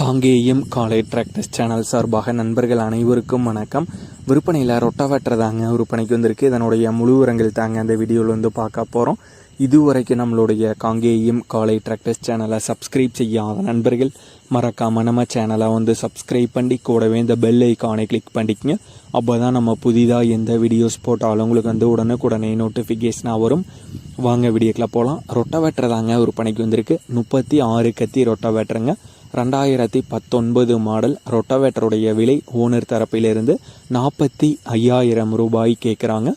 காங்கேயம் காலை tractors channel சார்பாக நண்பர்கள் அனைவருக்கும் வணக்கம். விற்பனையில் ரொட்டாவேட்டர் தாங்க விற்பனைக்கு வந்திருக்கு. இதனுடைய முழு உரங்கள் தாங்க அந்த வீடியோவில் வந்து பார்க்க போகிறோம் இதுவரைக்கும் நம்மளுடைய காங்கேயம் காலை டிராக்டர்ஸ் சேனலை சப்ஸ்கிரைப் செய்யாத நண்பர்கள் மறக்காம நம்ம சேனலை வந்து சப்ஸ்கிரைப் பண்ணி கூடவே இந்த பெல் ஐக்கானை கிளிக் பண்ணிக்கங்க. அப்போ தான் நம்ம புதிதாக எந்த வீடியோஸ் போட்டாலும் உங்களுக்கு வந்து உடனுக்குடனே நோட்டிஃபிகேஷனாக வரும். வாங்க வீடியோக்கில் போகலாம் ரொட்டாவேட்டர் தாங்க விற்பனைக்கு வந்திருக்கு. முப்பத்தி ஆறு கத்தி ரொட்டாவேட்டருங்க ரெண்டாயிரத்தி பத்தொன்பது மாடல் ரொட்டவேட்டருடைய விலை ஓனர் தரப்பிலிருந்து நாற்பத்தி ஐயாயிரம் ரூபாய் கேட்குறாங்க.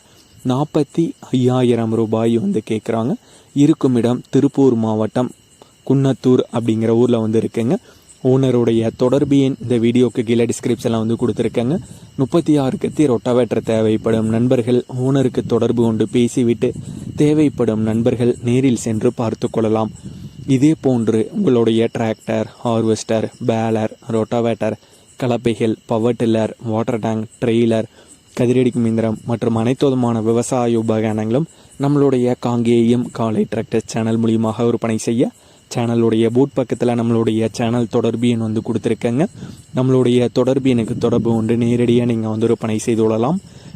நாற்பத்தி ஐயாயிரம் ரூபாய் வந்து கேட்குறாங்க. இருக்கும் இடம் திருப்பூர் மாவட்டம் குன்னத்தூர் அப்படிங்கிற ஊரில் வந்து இருக்குங்க. ஓனருடைய தொடர்பு எண் இந்த வீடியோக்கு கீழே டிஸ்கிரிப்ஷனில் வந்து கொடுத்துருக்கேங்க. முப்பத்தி ஆறு கத்தி ரொட்டாவேட்டர் தேவைப்படும் நண்பர்கள் ஓனருக்கு தொடர்பு கொண்டு பேசிவிட்டு தேவைப்படும் நண்பர்கள் நேரில் சென்று பார்த்து கொள்ளலாம். இதே போன்று உங்களுடைய tractor harvester baler rotavator கலப்பைகள் power tiller water tank trailer கதிரடிக்கும் இயந்திரம் மற்றும் அனைத்து விதமான விவசாய உபகரணங்களும் நம்மளுடைய காங்கேயம் காலை டிராக்டர் சேனல் மூலியமாக விற்பனை செய்ய சேனலுடைய பூட் பக்கத்தில் நம்மளுடைய சேனல் தொடர்பு எண் வந்து கொடுத்துருக்கேங்க. நம்மளுடைய தொடர்பு எனக்கு தொடர்பு ஒன்று நேரடியாக நீங்கள் வந்து விற்பனை செய்து கொள்ளலாம்.